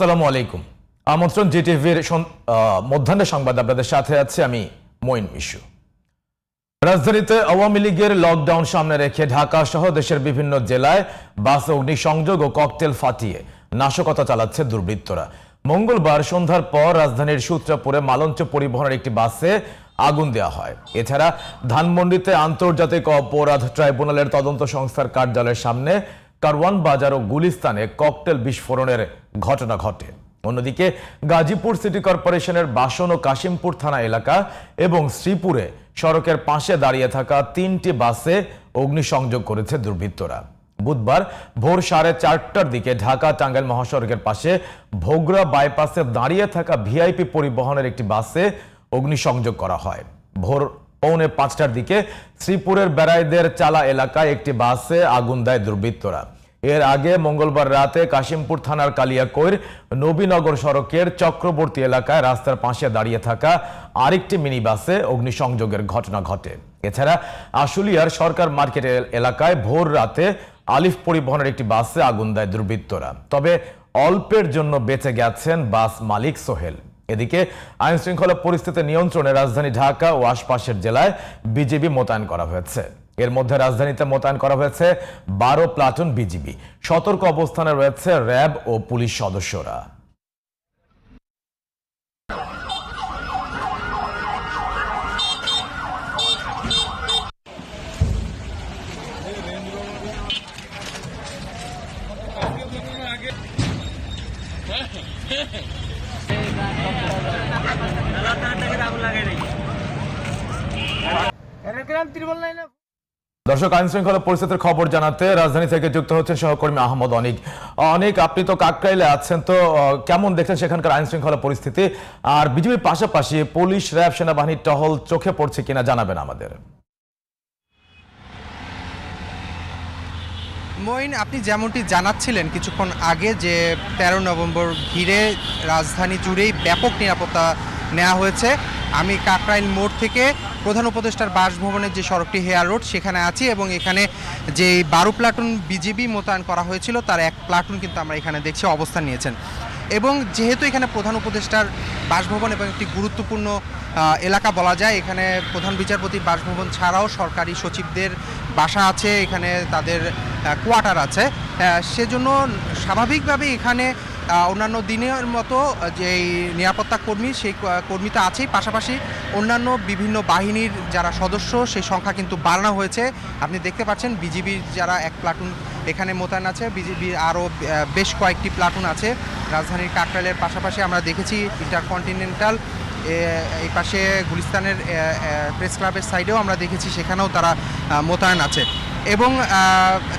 আসসালামু আলাইকুম। আমন্ত্রণ জিটিভির মধ্যাহ্ন সংবাদ আপনাদের সাথে আছে আমি মঈন মিশু। রাজধানীতে আওয়ামী লীগের লকডাউন সামনে রেখে ঢাকা সহ দেশের বিভিন্ন জেলায় বাস, অগ্নিসংযোগ ও ককটেল ফাটিয়ে নাশকতা চালাচ্ছে দুর্বৃত্তরা। মঙ্গলবার সন্ধ্যার পর রাজধানীর সূত্রাপুরে মালঞ্চ পরিবহনের একটি বাসে আগুন দেওয়া হয়। এছাড়া ধানমন্ডিতে আন্তর্জাতিক অপরাধ ট্রাইব্যুনালের তদন্ত সংস্থার কার্যালয়ের সামনে কারওয়ান বাজার ও গুলিস্তানে ককটেল বিস্ফোরণের ঘটনা ঘটে। অন্যদিকে গাজীপুর সিটি কর্পোরেশনের বাসন ও কাশিমপুর থানা এলাকা এবং শ্রীপুরে সড়কের পাশে দাঁড়িয়ে থাকা তিনটি বাসে অগ্নিসংযোগ করেছে দুর্বৃত্তরা। বুধবার ভোর সাড়ে চারটার দিকে ঢাকা টাঙ্গাইল মহাসড়কের পাশে ভোগড়া বাইপাসে দাঁড়িয়ে থাকা ভিআইপি পরিবহনের একটি বাসে অগ্নিসংযোগ করা হয়। ভোর পৌনে পাঁচটার দিকে শ্রীপুরের বেড়াইদের চালা এলাকায় একটি বাসে আগুন দেয় দুর্বৃত্তরা। এর আগে মঙ্গলবার রাতে কাশিমপুর থানার কালিয়াকৈর নবীনগর সড়কের চক্রবর্তী এলাকায় রাস্তার পাশে দাঁড়িয়ে থাকা আরেকটি মিনি বাসে অগ্নিসংযোগের ঘটনা ঘটে। এছাড়া আশুলিয়ার সরকার মার্কেট এলাকায় ভোর রাতে আলিফ পরিবহনের একটি বাসে আগুন দেয় দুর্বৃত্তরা। তবে অল্পের জন্য বেঁচে গেছেন বাস মালিক সোহেল। এদিকে আইন শৃঙ্খলা পরিস্থিতি নিয়ন্ত্রণে রাজধানী ঢাকা ও আশপাশের জেলায় বিজেপি মোতায়েন করা হয়েছে। এর মধ্যে রাজধানীতে মোতায়েন করা হয়েছে বারো প্লাটুন বিজিবি। সতর্ক অবস্থানে রয়েছে র্যাব ও পুলিশ সদস্যরা। দর্শক আইন শৃঙ্খলা পরিস্থিতির খবর জানাতে রাজধানী থেকে যুক্ত হচ্ছেন সহকর্মী আহমদ অনিক। অনেক আপনি তো কাকরাইলে আছেন তো কেমন দেখছেন সেখানকার আইন শৃঙ্খলা পরিস্থিতি? আর বিজেপির পাশাপাশি পুলিশ র্যাব সেনাবাহিনীর টহল চোখে পড়ছে কিনা জানাবেন আমাদের। মঈন আপনি যেমনটি জানাচ্ছিলেন কিছুক্ষণ আগে যে তেরো নভেম্বর ঘিরে রাজধানী জুড়েই ব্যাপক নিরাপত্তা নেওয়া হয়েছে। আমি কাকরাইল মোড় থেকে প্রধান উপদেষ্টার বাসভবনের যে সড়কটি হেয়ার রোড, সেখানে আছি এবং এখানে যে বারো প্লাটুন বিজিবি মোতায়েন করা হয়েছিল, তার এক প্লাটুন কিন্তু আমরা এখানে দেখছি অবস্থান নিয়েছেন। এবং যেহেতু এখানে প্রধান উপদেষ্টার বাসভবন এবং একটি গুরুত্বপূর্ণ এলাকা বলা যায়, এখানে প্রধান বিচারপতির বাসভবন ছাড়াও সরকারি সচিবদের বাসা আছে, এখানে তাদের কোয়ার্টার আছে। সেজন্য স্বাভাবিকভাবে এখানে অন্যান্য দিনের মতো যে নিরাপত্তা কর্মী, সেই কর্মী তো আছেই। পাশাপাশি অন্যান্য বিভিন্ন বাহিনীর যারা সদস্য, সেই সংখ্যা কিন্তু বাড়ানো হয়েছে। আপনি দেখতে পাচ্ছেন বিজিবির যারা এক প্লাটুন এখানে মোতায়েন আছে বিজিবির আরও বেশ কয়েকটি প্লাটুন আছে। রাজধানীর কাকরাইলের পাশাপাশি আমরা দেখেছি ইন্টারকন্টিনেন্টাল এই পাশে গুলিস্তানের প্রেস ক্লাবের সাইডেও আমরা দেখেছি, সেখানেও তারা মোতায়েন আছে। এবং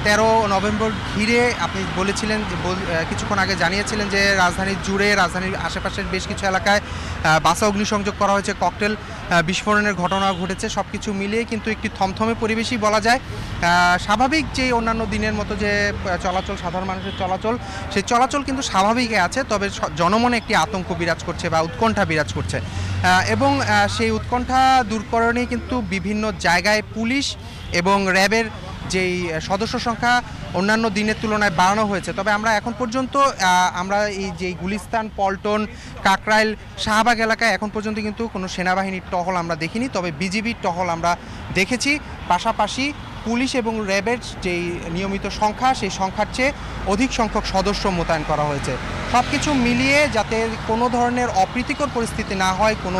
তেরো নভেম্বর ঘিরে আপনি বলেছিলেন যে কিছুক্ষণ আগে জানিয়েছিলেন যে রাজধানীর জুড়ে, রাজধানীর আশেপাশের বেশ কিছু এলাকায় বাসা অগ্নিসংযোগ করা হয়েছে, ককটেল বিস্ফোরণের ঘটনা ঘটেছে সব কিছু মিলিয়ে কিন্তু একটি থমথমে পরিবেশই বলা যায়। স্বাভাবিক যে অন্যান্য দিনের মতো যে চলাচল, সাধারণ মানুষের চলাচল, সেই চলাচল কিন্তু স্বাভাবিকই আছে, তবে জনমনে একটি আতঙ্ক বিরাজ করছে বা উৎকণ্ঠা বিরাজ করছে। এবং সেই উৎকণ্ঠা দূরকরণে কিন্তু বিভিন্ন জায়গায় পুলিশ এবং র্যাবের যেই সদস্য সংখ্যা অন্যান্য দিনের তুলনায় বাড়ানো হয়েছে। তবে আমরা এখন পর্যন্ত আমরা এই যে গুলিস্তান, পল্টন, কাকরাইল, শাহবাগ এলাকায় এখন পর্যন্ত কিন্তু কোনো সেনাবাহিনীর টহল আমরা দেখিনি। তবে বিজিবির টহল আমরা দেখেছি। পাশাপাশি পুলিশ এবং র্যাবের যেই নিয়মিত সংখ্যা, সেই সংখ্যার চেয়ে অধিক সংখ্যক সদস্য মোতায়েন করা হয়েছে। সব কিছু মিলিয়ে যাতে কোনো ধরনের অপ্রীতিকর পরিস্থিতি না হয়, কোনো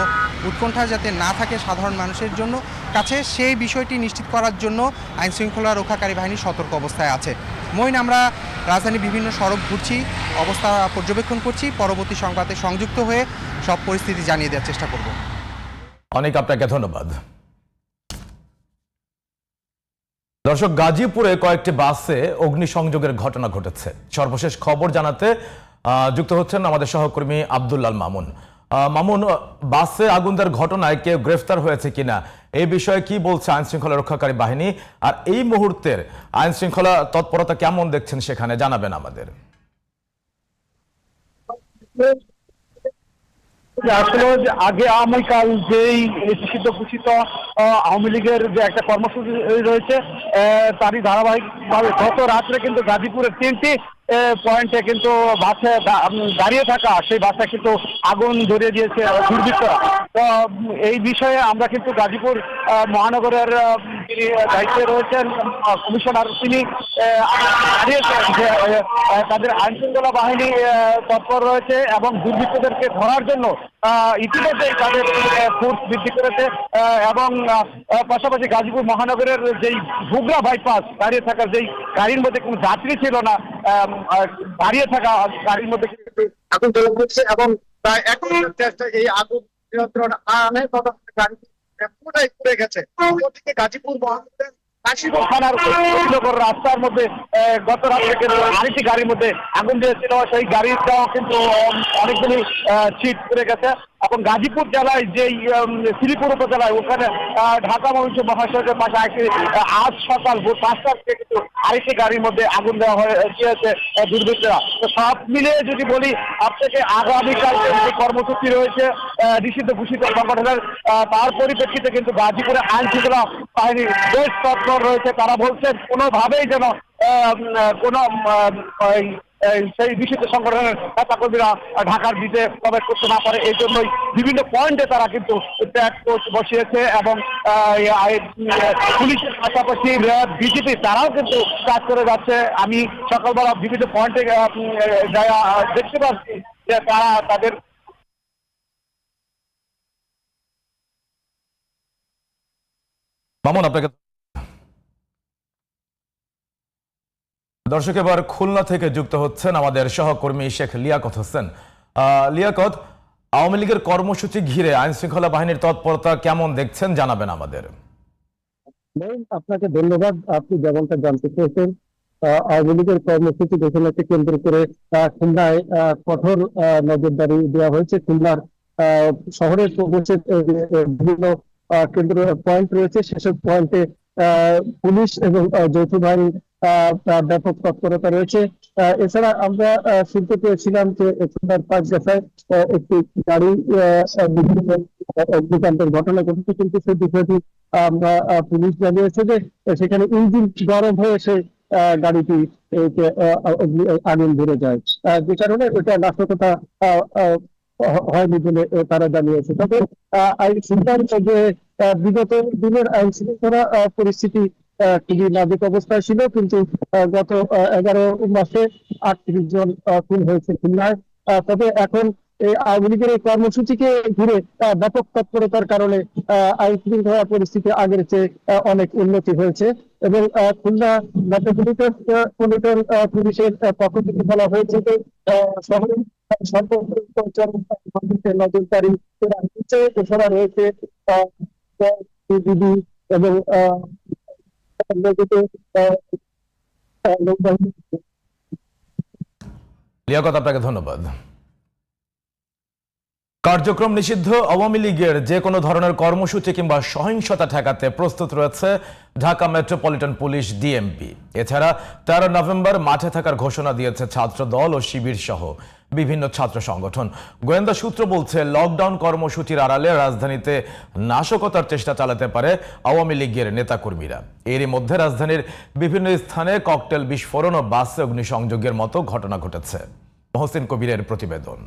উৎকণ্ঠা যাতে না থাকে সাধারণ মানুষের জন্য, কাছে সেই বিষয়টি নিশ্চিত করার জন্য আইন শৃঙ্খলা রক্ষাকারী বাহিনী সতর্ক অবস্থায় আছে। মইন আমরা রাজধানীর বিভিন্ন সড়ক ঘুরছি, অবস্থা পর্যবেক্ষণ করছি, পরবর্তী সংবাদে সংযুক্ত হয়ে সব পরিস্থিতি জানিয়ে দেওয়ার চেষ্টা করব। অনেক, আপনাকে ধন্যবাদ। দর্শক, গাজীপুরে কয়েকটি বাসে অগ্নিসংযোগের ঘটনা ঘটেছে। সর্বশেষ খবর জানাতে যুক্ত হচ্ছেন আমাদের সহকর্মী আব্দুল্লাল মামুন। মামুন, বাসে আগুন দেওয়ার ঘটনায় কেউ গ্রেফতার হয়েছে কিনা এই বিষয়ে কি বলছে আইন শৃঙ্খলা রক্ষাকারী বাহিনী? আর এই মুহূর্তের আইন শৃঙ্খলা তৎপরতা কেমন দেখছেন সেখানে, জানাবেন আমাদের। আসলে আগে আগামীকাল যেই নিষিদ্ধ ঘোষিত আওয়ামী লীগের যে একটা কর্মসূচি রয়েছে তারই ধারাবাহিকভাবে গত রাত্রে কিন্তু গাজীপুরের তিনটি পয়েন্টে কিন্তু বাসে দাঁড়িয়ে থাকা সেই বাসে কিন্তু আগুন ধরিয়ে দিয়েছে দুর্বৃত্তরা। তো এই বিষয়ে আমরা কিন্তু গাজীপুর মহানগরের যিনি দায়িত্বে রয়েছেন কমিশনার। তিনি তাদের আইন শৃঙ্খলা বাহিনী তৎপর রয়েছে এবং দুর্বৃত্তদেরকে ধরার জন্য আহ, ইতিমধ্যেই তাদের ফোর্স বৃদ্ধি করেছে এবং পাশাপাশি গাজীপুর মহানগরের যেই ভুগরা বাইপাস দাঁড়িয়ে থাকা যেই গাড়ির মধ্যে কোনো যাত্রী ছিল না দাঁড়িয়ে থাকা গাড়ির মধ্যে আগুন এবং চেষ্টা এই আগুন নিয়ন্ত্রণ আনে তখন গাড়ি পুরোটাই পুড়ে গেছে। ওদিকে গাজীপুর মহানগরের কাশীপুর থানার ঐতিহ্যকর রাস্তার মধ্যে গত রাত্রে থেকে আরেকটি গাড়ির মধ্যে আগুন দিয়েছিল, সেই গাড়িটাও কিন্তু অনেকগুলি ছিট পড়ে গেছে। এখন গাজীপুর জেলায় উম, শ্রীপুর উপজেলায় ওখানে ঢাকা মহাবিশ্ব মহাসড়কের পাশে আহ, আজ সকাল ভোর পাঁচটার থেকে কিন্তু আরেকটি গাড়ির মধ্যে আগুন দেওয়া হয়ে দিয়েছে দুর্বৃত্তরা। তো সব মিলিয়ে যদি বলি আপনাকে আগামীকাল যে কর্মসূচি রয়েছে নিষিদ্ধ ঘোষিত সংগঠনের তার পরিপ্রেক্ষিতে কিন্তু গাজীপুরে আইন শৃঙ্খলা বাহিনী বেশ তৎপর রয়েছে। তারা বলছেন কোনোভাবেই যেন কোনো সেই বিশিষ্ট সংগঠনের নেতা কর্মীরা ঢাকার দিতে প্রবেশ করতে না পারে এই জন্যই বিভিন্ন পয়েন্টে তারা কিন্তু ট্যাগ বসিয়েছে এবং পুলিশের পাশাপাশি বিজেপি তারাও কিন্তু কাজ করে যাচ্ছে। আমি সকালবেলা বিভিন্ন পয়েন্টে আহ, দেখতে পাচ্ছি যে তারা তাদের মামুন আপনাকে দর্শক এবার খুলনা থেকে যুক্ত হচ্ছেন আমাদের সহকর্মী শেখ লিয়াকত হোসেন। লিয়াকত আওয়ামী লীগের কর্মসূচি ঘিরে আইন শৃঙ্খলা বাহিনীর তৎপরতা কেমন দেখছেন জানাবেন আমাদের। আপনাকে ধন্যবাদ। আপনি যেমনটা জানতে চেয়েছেন আওয়ামী লীগের কর্মসূচি ঘোষণাকে কেন্দ্র করে খুলনায় কঠোর নজরদারি দেওয়া হয়েছে। খুলনার শহরের বিভিন্ন কেন্দ্র পয়েন্ট রয়েছে। সেসব পয়েন্টে পুলিশ এবং যৌথ বাহিনী আহ, আহ, ব্যাপক তৎপরতা রয়েছে। এছাড়া আমরা শুনতে পেয়েছিলাম যে খুলনার পাঁচ গাছায় একটি গাড়ি বিভিন্ন অগ্নিকাণ্ডের ঘটনা ঘটেছে। কিন্তু সেই বিষয়টি আমরা পুলিশ জানিয়েছে যে সেখানে ইঞ্জিন গরম হয়ে আহ, গাড়িটি আগুন ধরে যায়। যে কারণে ওটা নাশকতা হয়নি বলে তারা জানিয়েছে। তবে আইন শৃঙ্খলা যে বিগত দিনের আইন শৃঙ্খলা পরিস্থিতি খুবই নাজুক অবস্থায় ছিল, কিন্তু গত এগারো মাসে আটত্রিশ জন খুন হয়েছে খুলনায়। তবে এখন এই আওয়ামী লীগের এই কর্মসূচিকে ঘিরে ব্যাপক তৎপরতার কারণে আইন শৃঙ্খলা পরিস্থিতি আগের চেয়ে অনেক উন্নতি হয়েছে এবং খুলনা মেট্রোপলিটন পুলিশের পক্ষ থেকে বলা হয়েছে যে শহরের মানুষের নজরদারি এছাড়া রয়েছে এবং লিয়াকত, আপনাকে ধন্যবাদ। কার্যক্রম নিষিদ্ধ। আওয়ামী লীগের যে কোনো ধরনের কর্মসূচি কিংবা সহিংসতা ঠেকাতে প্রস্তুত রয়েছে ঢাকা মেট্রোপলিটন পুলিশ ডিএমপি। এছাড়া তেরো নভেম্বর মাঠে থাকার ঘোষণা দিয়েছে ছাত্র দল ও শিবির সহ। বিভিন্ন ছাত্র সংগঠন। গোয়েন্দা সূত্র বলছে, লকডাউন কর্মসূচির আড়ালে রাজধানীতে নাশকতার চেষ্টা চালাতে পারে আওয়ামী লীগের নেতাকর্মীরা। এরই মধ্যে রাজধানীর বিভিন্ন স্থানে ককটেল বিস্ফোরণ ও বাসে অগ্নিসংযোগের মতো ঘটনা ঘটেছে। মহসিন কবিরের প্রতিবেদন।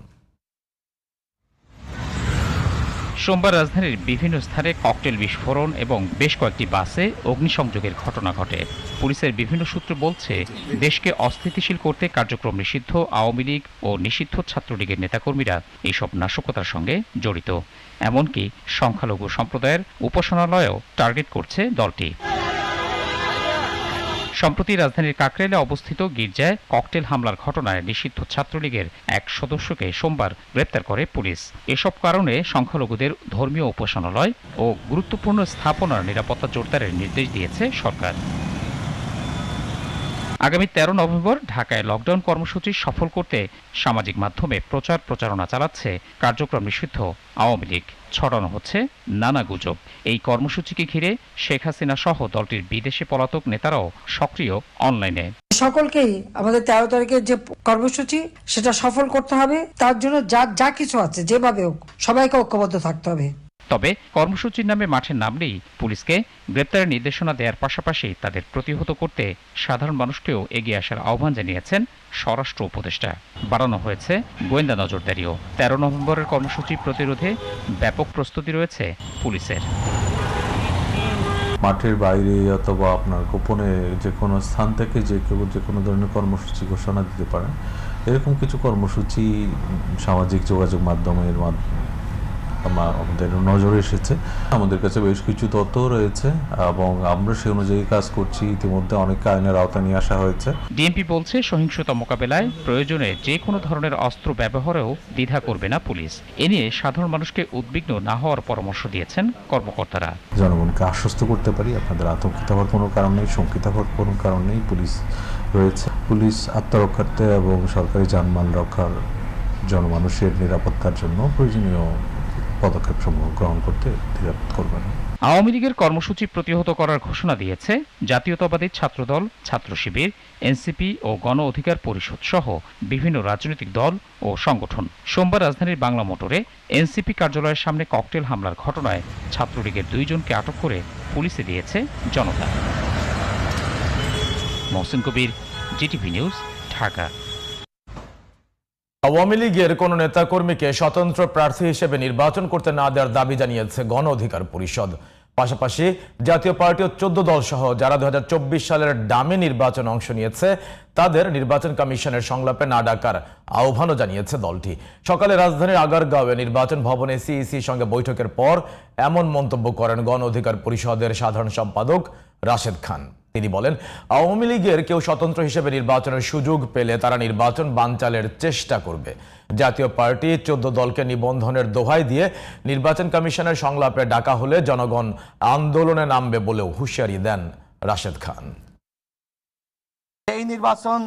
সোমবার রাজধানীর বিভিন্ন স্থানে ককটেল বিস্ফোরণ এবং বেশ কয়েকটি বাসে অগ্নিসংযোগের ঘটনা ঘটে। পুলিশের বিভিন্ন সূত্র বলছে, দেশকে অস্থিতিশীল করতে কার্যক্রম নিষিদ্ধ, আওয়ামী লীগ ও নিষিদ্ধ ছাত্রলীগের নেতাকর্মীরা এইসব নাশকতার সঙ্গে জড়িত। এমনকি সংখ্যালঘু সম্প্রদায়ের উপাসনালয়েও টার্গেট করছে দলটি। সম্প্রতি রাজধানীর কাকরাইলে অবস্থিত গির্জায় ককটেল হামলার ঘটনায় নিষিদ্ধ ছাত্রলীগের এক সদস্যকে সোমবার গ্রেপ্তার করে পুলিশ। এসব কারণে সংখ্যালঘুদের ধর্মীয় উপাসনালয় ও গুরুত্বপূর্ণ স্থাপনার নিরাপত্তা জোরদারের নির্দেশ দিয়েছে সরকার। আগামী তেরো নভেম্বর ঢাকায় লকডাউন কর্মসূচি সফল করতে সামাজিক মাধ্যমে প্রচার প্রচারণা চালাচ্ছে কার্যক্রম নিষিদ্ধ। আওয়ামী লীগ ছড়ানো হচ্ছে নানা গুজব। এই কর্মসূচিকে ঘিরে শেখ হাসিনা সহ দলটির বিদেশে পলাতক নেতারাও সক্রিয় অনলাইনে। সকলকেই আমাদের তেরো তারিখের যে কর্মসূচি, সেটা সফল করতে হবে। তার জন্য যা যা কিছু আছে, যেভাবে হোক, সবাইকে ঐক্যবদ্ধ থাকতে হবে। তবে কর্মসূচির নামে মাঠে নামলেই পুলিশকে গ্রেপ্তারের নির্দেশনা দেওয়ার পাশাপাশি তাদের প্রতিহত করতে সাধারণ মানুষকেও এগিয়ে আসার আহ্বান জানিয়েছেন স্বরাষ্ট্র উপদেষ্টা। বাড়ানো হয়েছে গোয়েন্দা নজরদারিও। তেরো নভেম্বরের কর্মসূচি প্রতিরোধে ব্যাপক প্রস্তুতি রয়েছে পুলিশের। মাঠের বাইরে অথবা আপনার গোপনে যে কোনো স্থান থেকে যে কেউ যে কোনো ধরনের কর্মসূচি ঘোষণা দিতে পারেন, এরকম কিছু কর্মসূচি সামাজিক যোগাযোগ মাধ্যমের মাধ্যমে আমাদের নজরে এসেছে। আমাদের কাছে বেশ কিছু তথ্য রয়েছে এবং আমরা সে অনুযায়ী কাজ করছি। ইতিমধ্যে অনেক আইনের আওতা নিয়ে আসা হয়েছে। ডিএমপি বলছে সহিংসতা মোকাবেলায় প্রয়োজনে যে কোনো ধরনের অস্ত্র ব্যবহারেও দ্বিধা করবে না পুলিশ। এ নিয়ে সাধারণ মানুষকে উদ্বিগ্ন না হওয়ার পরামর্শ দিয়েছেন কর্মকর্তারা। জনগণকে আশ্বস্ত করতে পারি আপনাদের আতঙ্কিত হওয়ার কোনো কারণ নেই শঙ্কিত হওয়ার কোনো কারণ নেই পুলিশ রয়েছে। পুলিশ আত্মরক্ষার্থে এবং সরকারি যানবাহন রক্ষার জনমানুষের নিরাপত্তার জন্য প্রয়োজনীয় পদক্ষেপ সমূহ গ্রহণ করতে করবে না। আওয়ামী লীগের কর্মসূচি প্রতিহত করার ঘোষণা দিয়েছে জাতীয়তাবাদী ছাত্রদল, ছাত্র শিবির, এনসিপি ও গণ অধিকার পরিষদ সহ বিভিন্ন রাজনৈতিক দল ও সংগঠন। সোমবার রাজধানীর বাংলা মোটরে এনসিপি কার্যালয়ের সামনে ককটেল হামলার ঘটনায় ছাত্রলীগের দুইজনকে আটক করে পুলিশে দিয়েছে জনতা। Mohsin Kabir, GTV news, Dhaka. Awami লীগের কোন নেতাকর্মীকে স্বতন্ত্র প্রার্থী হিসেবে নির্বাচন করতে না দেওয়ার দাবি জানিয়েছে গণ অধিকার পরিষদ। পাশাপাশি জাতীয় পার্টি ও চোদ্দ দল সহ যারা দু হাজার চব্বিশ সালের ডামি নির্বাচন অংশ নিয়েছে, তাদের নির্বাচন কমিশনের সংলাপে না ডাকার আহ্বানও জানিয়েছে দলটি। সকালে রাজধানীর আগারগাঁওয়ে নির্বাচন ভবনে সিইসির সঙ্গে বৈঠকের পর এমন মন্তব্য করেন গণ অধিকার পরিষদের সাধারণ সম্পাদক রাশেদ খান। তিনি বলেন, আওয়ামী লীগের কেউ স্বতন্ত্র হিসেবে নির্বাচনের সুযোগ পেলে তারা নির্বাচন বানচালের চেষ্টা করবে। জাতীয় পার্টি চোদ্দ দলকে নিবন্ধনের দোহাই দিয়ে নির্বাচন কমিশনের সংলাপে ডাকা হলে জনগণ আন্দোলনে নামবে বলেও হুঁশিয়ারি দেন রাশেদ খান। এই নির্বাচন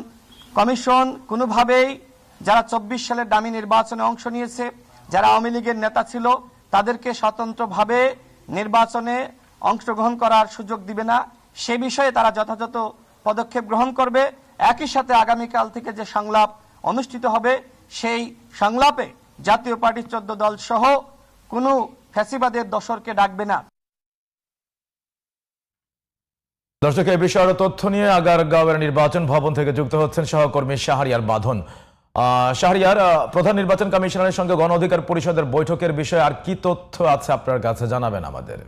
কমিশন কোনোভাবেই যারা চব্বিশ সালের দামি নির্বাচনে অংশ নিয়েছে, যারা আওয়ামী লীগের নেতা ছিল, তাদেরকে স্বতন্ত্রভাবে নির্বাচনে অংশগ্রহণ করার সুযোগ দিবে না। সে বিষয়ে তারা যথাযথ পদক্ষেপ গ্রহণ করবে। একই সাথে আগামীকাল থেকে যে সংলাপ অনুষ্ঠিত হবে, সেই সংলাপে জাতীয় পার্টির চোদ্দ দল সহ কোনো ফ্যাসিবাদের দশরকে ডাকবে না। দর্শক, এই বিষয়ে তথ্য নিয়ে আগারগাঁওয়ের নির্বাচন ভবন থেকে যুক্ত হচ্ছেন সহকর্মী শাহরিয়ার বাঁধন। শাহরিয়ার প্রধান নির্বাচন কমিশনারের সঙ্গে গণ অধিকার পরিষদের বৈঠকের বিষয়ে আর কি তথ্য আছে আপনার কাছে জানাবেন আমাদের?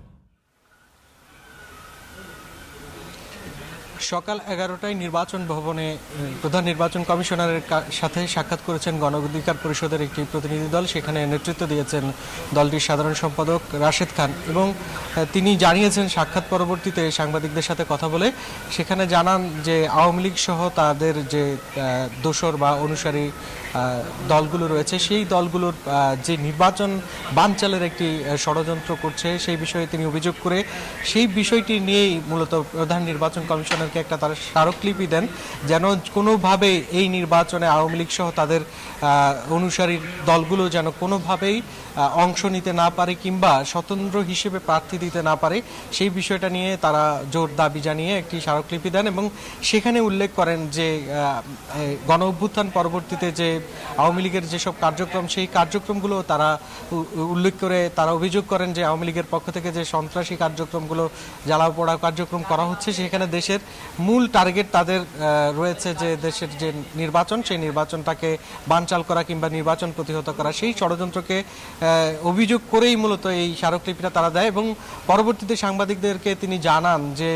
সকাল এগারোটায় নির্বাচন ভবনে প্রধান নির্বাচন কমিশনারের সাথে সাক্ষাৎ করেছেন গণ অধিকার পরিষদের একটি প্রতিনিধি দল। সেখানে নেতৃত্ব দিয়েছেন দলটির সাধারণ সম্পাদক রাশেদ খান এবং তিনি জানিয়েছেন সাক্ষাৎ পরবর্তীতে সাংবাদিকদের সাথে কথা বলে সেখানে জানান যে আওয়ামী লীগ সহ তাদের যে দোষর দোসর বা অনুসারী দলগুলো রয়েছে। সেই দলগুলোর যে নির্বাচন বানচালের একটি ষড়যন্ত্র করছে, সেই বিষয়ে তিনি অভিযোগ করে সেই বিষয়টি নিয়েই মূলত প্রধান নির্বাচন কমিশনারকে একটা তার, স্মারকলিপি দেন, যেন কোনোভাবে এই নির্বাচনে আওয়ামী লীগ সহ তাদের অনুসারী দলগুলো যেন কোনোভাবেই অংশ নিতে না পারে কিংবা স্বতন্ত্র হিসেবে প্রার্থী দিতে না পারে, সেই বিষয়টা নিয়ে তারা জোর দাবি জানিয়ে একটি স্মারকলিপি দেন এবং সেখানে উল্লেখ করেন যে গণ অভ্যুত্থান পরবর্তীতে যে আওয়ামী লীগের যেসব কার্যক্রম, সেই কার্যক্রমগুলো তারা উল্লেখ করে তারা অভিযোগ করেন যে আওয়ামী লীগের পক্ষ থেকে যে সন্ত্রাসী কার্যক্রমগুলো, জ্বালাও পোড়া কার্যক্রম করা হচ্ছে, সেখানে দেশের মূল টার্গেট তাদের রয়েছে যে দেশের যে নির্বাচন, সেই নির্বাচনটাকে বানচাল করা কিংবা নির্বাচন প্রতিহত করা, সেই ষড়যন্ত্রকে অভিযোগ করেই মূলত এই স্মারকলিপিটা তারা দেয় এবং পরবর্তীতে সাংবাদিকদেরকে তিনি জানান যে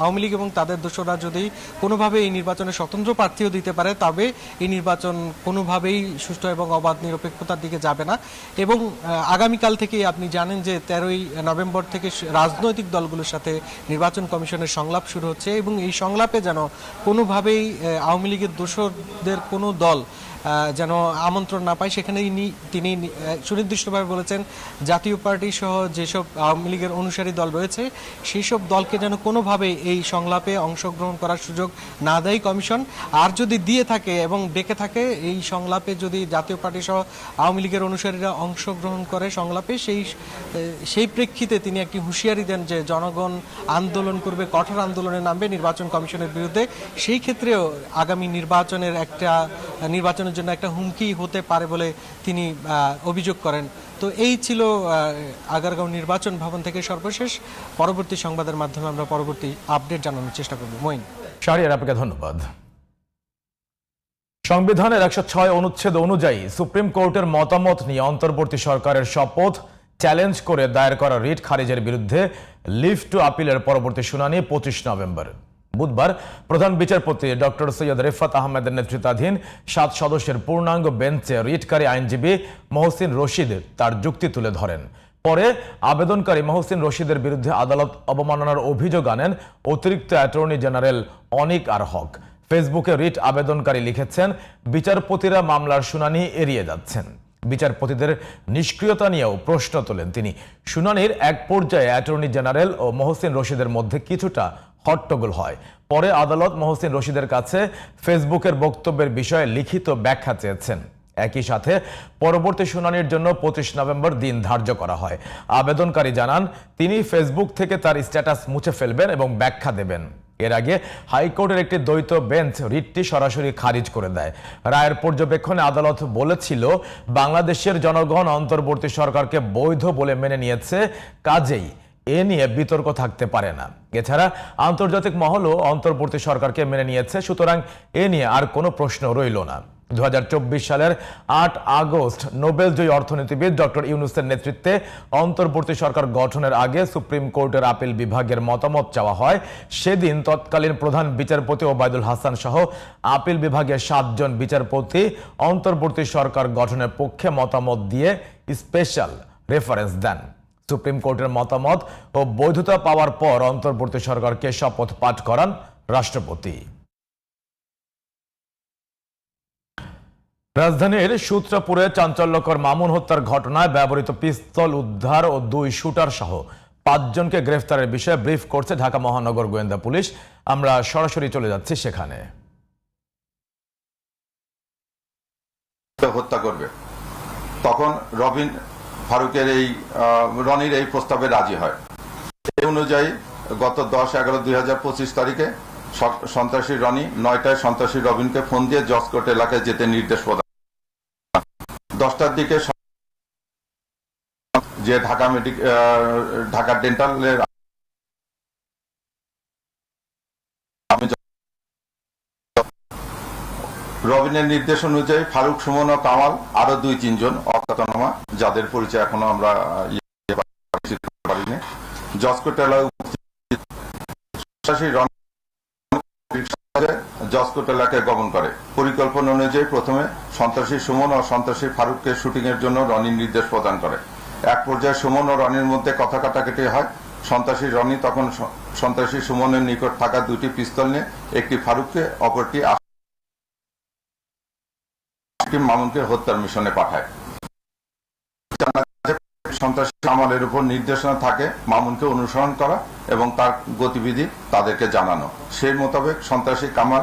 আওয়ামী লীগ এবং তাদের দোষরা যদি কোনোভাবে এই নির্বাচনে স্বতন্ত্র প্রার্থীও দিতে পারে, তবে এই নির্বাচন কোনোভাবেই সুষ্ঠু এবং অবাধ নিরপেক্ষতার দিকে যাবে না। এবং আগামীকাল থেকে আপনি জানেন যে তেরোই নভেম্বর থেকে রাজনৈতিক দলগুলোর সাথে নির্বাচন কমিশনের সংলাপ শুরু হচ্ছে এবং এই সংলাপে যেন কোনোভাবেই আওয়ামী লীগের দোষরদের কোনো দল যেন আমন্ত্রণ না পায়। সেখানে তিনি সুনির্দিষ্টভাবে বলেছেন, জাতীয় পার্টি সহ যেসব আওয়ামী লীগের অনুসারী দল রয়েছে সেই সব দলকে যেন কোনোভাবে এই সংলাপে অংশগ্রহণ করার সুযোগ না দেয় কমিশন। আর যদি দিয়ে থাকে এবং ডেকে থাকে, এই সংলাপে যদি জাতীয় পার্টি সহ আওয়ামী লীগের অনুসারীরা অংশগ্রহণ করে সংলাপে, সেই সেই প্রেক্ষিতে তিনি একটি হুঁশিয়ারি দেন যে জনগণ আন্দোলন করবে, কঠোর আন্দোলনে নামবে নির্বাচন কমিশনের বিরুদ্ধে। সেই ক্ষেত্রেও আগামী নির্বাচনের একটা, নির্বাচনের জন্য একটা হুমকি হতে পারে বলে তিনি অভিযোগ করেন। তো এই ছিল আগারগাঁও নির্বাচন ভবন থেকে সর্বশেষ। পরবর্তী সংবাদের মাধ্যমে আমরা পরবর্তী আপডেট জানানোর চেষ্টা করব। মইন শাহরিয়ার আপনাকে ধন্যবাদ। সংবিধানের একশো ছয় অনুচ্ছেদ অনুযায়ী সুপ্রিম কোর্টের মতামত নিয়ে অন্তর্বর্তী সরকারের শপথ চ্যালেঞ্জ করে দায়ের করা রিট খারিজের বিরুদ্ধে লিভ টু আপিলের পরবর্তী শুনানি পঁচিশ নভেম্বর। বুধবার প্রধান বিচারপতি ডক্টর সৈয়দ রেফাত আহমেদের নেতৃত্বাধীন সাত সদস্যের পূর্ণাঙ্গ বেঞ্চে রিটকারী আইনজীবী মহসিন রশিদ তার যুক্তি তুলে ধরেন। পরে আবেদনকারী মহসিন রশিদের বিরুদ্ধে আদালত অবমাননার অভিযোগ আনেন অতিরিক্ত attorney general Anik R Haque. ফেসবুকে রিট আবেদনকারী লিখেছেন, বিচারপতিরা মামলার শুনানি এড়িয়ে যাচ্ছেন। বিচারপতিদের নিষ্ক্রিয়তা নিয়েও প্রশ্ন তোলেন তিনি। শুনানির এক পর্যায়ে অ্যাটর্নি জেনারেল ও মহসিন রশিদের মধ্যে কিছুটা হট্টগোল হয়। পরে আদালত মহসিন রশিদের কাছে ফেসবুকের বক্তব্যের বিষয়ে লিখিত ব্যাখ্যা চেয়েছেন। একই সাথে পরবর্তী শুনানির জন্য পঁচিশ নভেম্বর দিন ধার্য করা হয়। আবেদনকারী জানান, তিনি ফেসবুক থেকে তার স্ট্যাটাস মুছে ফেলবেন এবং ব্যাখ্যা দেবেন। এর আগে হাইকোর্টের একটি দ্বৈত বেঞ্চ রিটটি সরাসরি খারিজ করে দেয়। রায়ের পর্যবেক্ষণে আদালত বলেছিল, বাংলাদেশের জনগণ অন্তর্বর্তী সরকারকে বৈধ বলে মেনে নিয়েছে কাজেই। এ নিয়ে বিতর্ক থাকতে পারে না। এছাড়া আন্তর্জাতিক মহলও অন্তর্বর্তী সরকারকে মেনে নিয়েছে, সুতরাং এ নিয়ে আর কোনো প্রশ্ন রইল না। দু হাজার চব্বিশ সালের আট আগস্ট নোবেলজয়ী অর্থনীতিবিদ ডক্টর ইউনুসের নেতৃত্বে অন্তর্বর্তী সরকার গঠনের আগে সুপ্রিম কোর্টের আপিল বিভাগের মতামত চাওয়া হয়। সেদিন তৎকালীন প্রধান বিচারপতি ওবায়দুল হাসান সহ আপিল বিভাগের সাতজন বিচারপতি অন্তর্বর্তী সরকার গঠনের পক্ষে মতামত দিয়ে স্পেশাল রেফারেন্স দেন। সুপ্রিম কোর্টের মতামত ও বৈধতা পাওয়ার পর অন্তর্বর্তী সরকারকে শপথ পাঠ করান রাষ্ট্রপতি। রাজধানীর সূত্রপুরে চাঞ্চল্যকর মামুন হত্যার ঘটনায় ব্যবহৃত পিস্তল উদ্ধার ও দুই শুটার সহ পাঁচজনকে গ্রেফতারের বিষয়ে ব্রিফ করছে ঢাকা মহানগর গোয়েন্দা পুলিশ। আমরা সরাসরি চলে যাচ্ছি সেখানে। হত্যা করবে। তখন রবিন ফারুকের এই রনির এই প্রস্তাবে রাজি হয়। এই অনুযায়ী গত দশ এগারো দুই তারিখে সন্ত্রাসী রনি নয়টায় সন্ত্রাসী রবিনকে ফোন দিয়ে জসকোট এলাকায় যেতে নির্দেশ প্রদান দশটার দিকে যে ঢাকা মেডিকেল ঢাকা ডেন্টালের আমি রবিনের নির্দেশ অনুযায়ী ফারুক, সুমন ও কামাল আরও দুই তিনজন অজ্ঞাতনামা, যাদের পরিচয় এখনও আমরা পারিনি জসকোট এলাকায় উপস্থিত। সন্ত্রাসী রণ- জসকোট এলাকায় গমন করে। পরিকল্পনা অনুযায়ী প্রথমে সন্ত্রাসী সুমন ও সন্ত্রাসী ফারুককে শুটিং এর জন্য রনির নির্দেশ প্রদান করে। এক পর্যায়ে সুমন ও রনির মধ্যে কথা কাটাকাটি হয়। সন্ত্রাসী রনি তখন সন্ত্রাসী সুমনের নিকট থাকা দুটি পিস্তল নিয়ে একটি ফারুককে, অপরটি হাকিম মামুনকে হত্যার মিশনে পাঠায়। সন্ত্রাসী কামালের উপর নির্দেশনা থাকে মামুনকে অনুসরণ করা এবং তার গতিবিধি তাদেরকে জানানো। সেই মোতাবেক সন্ত্রাসী কামাল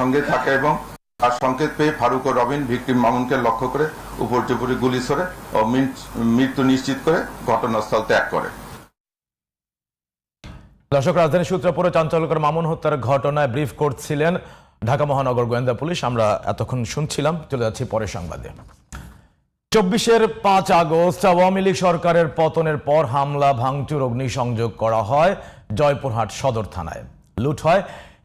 সঙ্গে থাকে এবং তার সংকেত পেয়ে ফারুক ও রবিন ভিকটিম মামুনকে লক্ষ্য করে উপর্যুপরি গুলি ছড়ে ও মৃত্যু নিশ্চিত করে ঘটনাস্থল ত্যাগ করে। দর্শক রাজধানী সূত্রপুরে চাঞ্চল্যকর মামুন হত্যার ঘটনায় ব্রিফ করছিলেন ঢাকা মহানগর গোয়েন্দা পুলিশ, আমরা এতক্ষণ শুনছিলাম, চলে যাচ্ছি পরের সংবাদে। চব্বিশের পাঁচ আগস্ট, আওয়ামী লীগ সরকারের পতনের পর হামলা, ভাঙচুর, অগ্নিসংযোগ করা হয় জয়পুরহাট সদর থানায়। লুট হয়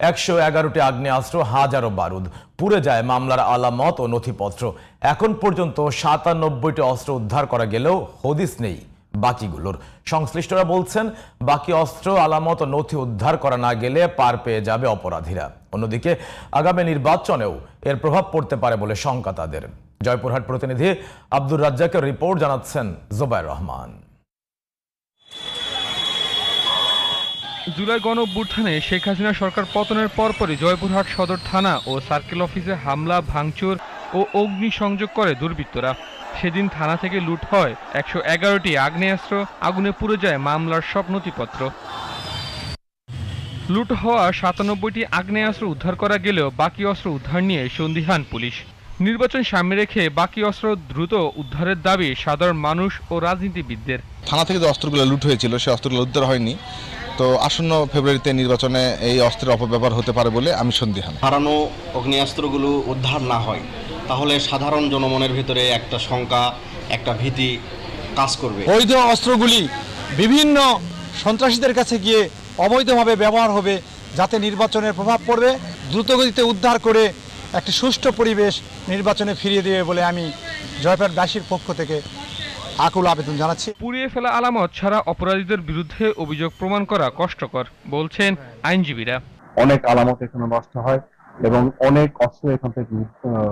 একশো এগারোটি আগ্নেয়াস্ত্র, হাজারো বারুদ। পুড়ে যায় মামলার আলামত ও নথিপত্র। এখন পর্যন্ত সাতানব্বইটি অস্ত্র উদ্ধার করা গেলেও হদিস নেই। বাকিগুলোর। সংশ্লিষ্টরা বলছেন, বাকি অস্ত্র, আলামত নথি উদ্ধার করা না গেলে পার পেয়ে যাবে অপরাধীরা। অন্যদিকে, আগামী নির্বাচনেও এর প্রভাব পড়তে পারে বলে শঙ্কা তাদের। জয়পুরহাট প্রতিনিধি আব্দুর রাজ্জাকের রিপোর্ট জানাচ্ছেন জোবাইর রহমান। জুলাই গণ অভ্যুত্থানে শেখ হাসিনা সরকার পতনের পরপরই জয়পুরহাট সদর থানা ও সার্কেল অফিসে হামলা, ভাঙচুর ও অগ্নিসংযোগ করে দুর্বৃত্তরা। সেদিন থানা থেকে লুট হয় একশো এগারোটি আগ্নেয়াস্ত্র আগুনে পুড়ে যায় মামলার সব নথিপত্র লুট হওয়া সাতানব্বইটি আগ্নেয়াস্ত্র উদ্ধার করা গেলেও বাকি অস্ত্র উদ্ধার নিয়ে সন্দিহান পুলিশ। নির্বাচন সামনে রেখে বাকি অস্ত্র দ্রুত উদ্ধারের দাবি সাধারণ মানুষ ও রাজনীতিবিদদের। থানা থেকে যে অস্ত্রগুলো লুট হয়েছিল সেই অস্ত্রগুলো উদ্ধার হয়নি। তো আসন্ন ফেব্রুয়ারিতে নির্বাচনে এই অস্ত্রের অপব্যবহার হতে পারে বলে আমি সন্দিহান। হারানো অগ্নেয়াস্ত্রগুলো উদ্ধার না হয়। তাহলে সাধারণ জনমনের ভিতরে একটা শঙ্কা একটা ভীতি কাজ করবে। বৈধ অস্ত্রগুলি বিভিন্ন সন্ত্রাসীদের কাছে গিয়ে অবৈধভাবে ব্যবহার হবে যাতে নির্বাচনের প্রভাব পড়বে দ্রুতগতিতে উদ্ধার করে একটি সুষ্ঠু পরিবেশ নির্বাচনে ফিরিয়ে দেবে বলে আমি জয়পাটবাসীর পক্ষ থেকে আকুল আবেদন জানাচ্ছি। পুড়িয়ে ফেলা আলামত ছাড়া অপরাধীদের বিরুদ্ধে অভিযোগ প্রমাণ করা কষ্টকর বলছেন আইনজীবীরা। অনেক আলামত এখানে নষ্ট হয়। এবং অনেক অস্ত্র এখান থেকে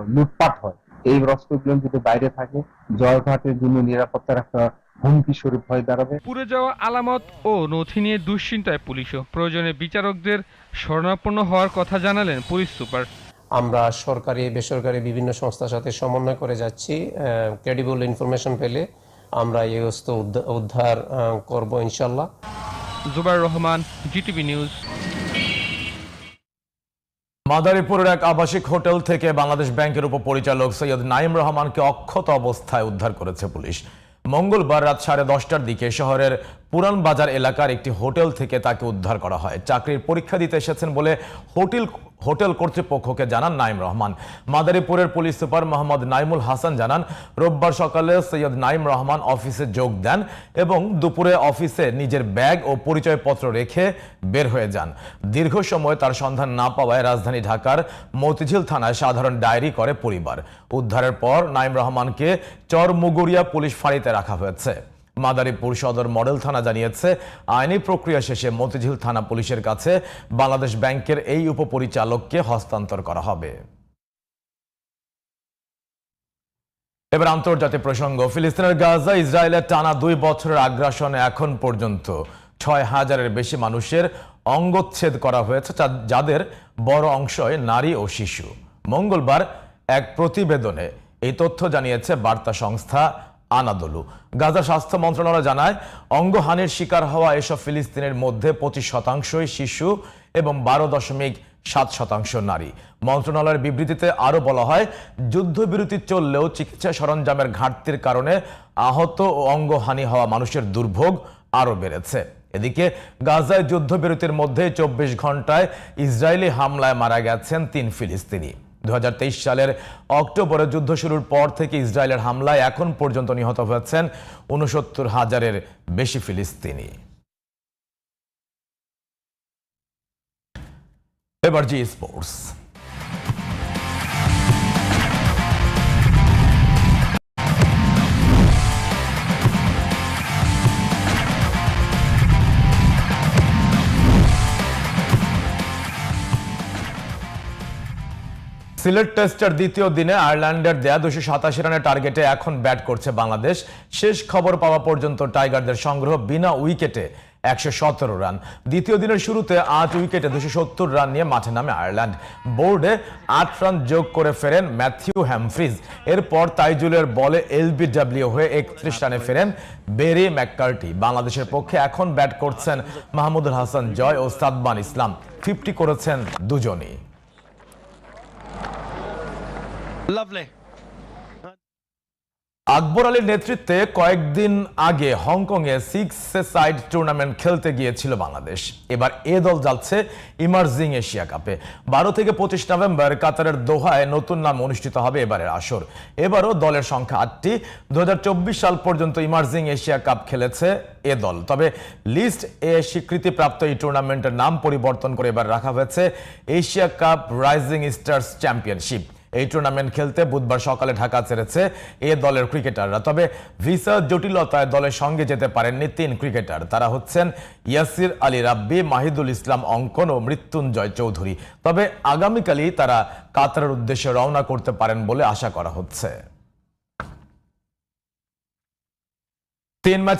লুটপাট হয়। এই অস্ত্রগুলো যদি বাইরে থাকে জয়ঘাটের জন্য নিরাপত্তার একটা হুমকি স্বরূপ হয়ে দাঁড়াবে। পুড়ে যাওয়া আলামত ও নথি নিয়ে দুশ্চিন্তায় পুলিশও। প্রয়োজনে বিচারকদের শরণাপন্ন হওয়ার কথা জানালেন পুলিশ সুপার। আমরা সরকারি বেসরকারি বিভিন্ন সংস্থার সাথে সমন্বয় করে যাচ্ছি ক্রেডিবল ইনফরমেশন পেলে আমরা এই অস্ত্র উদ্ধার- উদ্ধার করব ইনশাল্লাহ জুবাইর রহমান জিটিভি নিউজ। মাদারীপুরের এক আবাসিক হোটেল থেকে বাংলাদেশ ব্যাংকের উপপরিচালক সৈয়দ নাইম রহমানকে অক্ষত অবস্থায় উদ্ধার করেছে পুলিশ। মঙ্গলবার রাত সাড়ে দশটার দিকে শহরের পুরান বাজার এলাকার একটি হোটেল থেকে তাকে উদ্ধার করা হয়। চাকরির পরীক্ষা দিতে এসেছেন বলে হোটেল হোটেল কর্তৃপক্ষকে জানান নাইম রহমান। মাদারীপুরের পুলিশ সুপার মোহাম্মদ নাইমুল হাসান জানান, রোববার সকালে সৈয়দ নাইম রহমান অফিসে যোগ দেন এবং দুপুরে অফিসে নিজের ব্যাগ ও পরিচয়পত্র রেখে বের হয়ে যান। দীর্ঘ সময় তার সন্ধান না পাওয়ায় রাজধানী ঢাকার মতিঝিল থানায় সাধারণ ডায়েরি করে পরিবার। উদ্ধারের পর নাইম রহমানকে চরমুগুরিয়া পুলিশ ফাঁড়িতে রাখা হয়েছে। মাদারীপুর সদর মডেল থানা জানিয়েছে, আইনি প্রক্রিয়া শেষে মতিঝিল থানা পুলিশের কাছে বাংলাদেশ ব্যাংকের এই উপপরিচালককে হস্তান্তর করা হবে। এবার আন্তর্জাতিক প্রসঙ্গ, ফিলিস্তিনের গাজা ইসরায়েলের টানা দুই বছরের আগ্রাসনে এখন পর্যন্ত। ছয় হাজারের বেশি মানুষের অঙ্গচ্ছেদ করা হয়েছে যাদের বড় অংশই নারী ও শিশু। মঙ্গলবার এক প্রতিবেদনে এই তথ্য জানিয়েছে বার্তা সংস্থা আনাদলু। গাজা স্বাস্থ্য মন্ত্রণালয় জানায়, অঙ্গহানির শিকার হওয়া এসব ফিলিস্তিনের মধ্যে পঁচিশ শতাংশই শিশু এবং বারো দশমিক সাত শতাংশ নারী। মন্ত্রণালয়ের বিবৃতিতে আরও বলা হয়, যুদ্ধবিরতি চললেও চিকিৎসা সরঞ্জামের ঘাটতির কারণে আহত ও অঙ্গহানি হওয়া মানুষের দুর্ভোগ আরও বেড়েছে। এদিকে, গাজায় যুদ্ধবিরতির মধ্যে চব্বিশ ঘন্টায় ইসরায়েলি হামলায় মারা গেছেন তিন ফিলিস্তিনি। দু হাজার তেইশ সালের অক্টোবরে যুদ্ধ শুরুর পর থেকে ইসরায়েলের হামলায় এখন পর্যন্ত নিহত হয়েছেন উনসত্তর হাজারের বেশি ফিলিস্তিনি। এবার জি স্পোর্টস। সিলেট টেস্টের দ্বিতীয় দিনে আয়ারল্যান্ডের দেয়া দুশো সাতাশি রানের টার্গেটে এখন ব্যাট করছে বাংলাদেশ। শেষ খবর পাওয়া পর্যন্ত টাইগারদের সংগ্রহ বিনা উইকেটে একশো সতেরো রান। দ্বিতীয় দিনের শুরুতে আট উইকেটে দুশো সত্তর রান নিয়ে মাঠে নামে আয়ারল্যান্ড। বোর্ডে আট রান যোগ করে ফেরেন ম্যাথিউ হ্যামফ্রিজ। এরপর তাইজুলের বলে এলবিডব্লিউ হয়ে একত্রিশ রানে ফেরেন বেরি ম্যাককার্টি। বাংলাদেশের পক্ষে এখন ব্যাট করছেন মাহমুদুল হাসান জয় ও সাদমান ইসলাম। ফিফটি করেছেন দুজনই। Lovely. আকবর আলীর নেতৃত্বে কয়েকদিন আগে হংকংয়ে সিক্স সাইড টুর্নামেন্ট খেলতে গিয়েছিল বাংলাদেশ। এবার এ দল যাচ্ছে ইমার্জিং এশিয়া কাপে বারো থেকে পঁচিশ নভেম্বর কাতারের দোহায় নতুন নাম অনুষ্ঠিত হবে এবারের আসর। এবারও দলের সংখ্যা আটটি। দু হাজার চব্বিশ সাল পর্যন্ত ইমার্জিং এশিয়া কাপ খেলেছে এ দল। তবে লিস্ট এ স্বীকৃতিপ্রাপ্ত এই টুর্নামেন্টের নাম পরিবর্তন করে এবার রাখা হয়েছে Asia cup rising stars championship এই টুর্নামেন্ট খেলতে বুধবার সকালে ঢাকা ছেড়েছে এ দলের ক্রিকেটাররা তবে ভিসা জটিলতায় দলের সঙ্গে যেতে পারেননি তিন ক্রিকেটার তারা হচ্ছেন ইয়াসির আলী রাব্বি, মাহিদুল ইসলাম অঙ্কন ও মৃত্যুঞ্জয় চৌধুরী। তবে আগামীকালই তারা কাতারের উদ্দেশ্যে রওনা করতে পারেন বলে আশা করা হচ্ছে। তিন ম্যাচ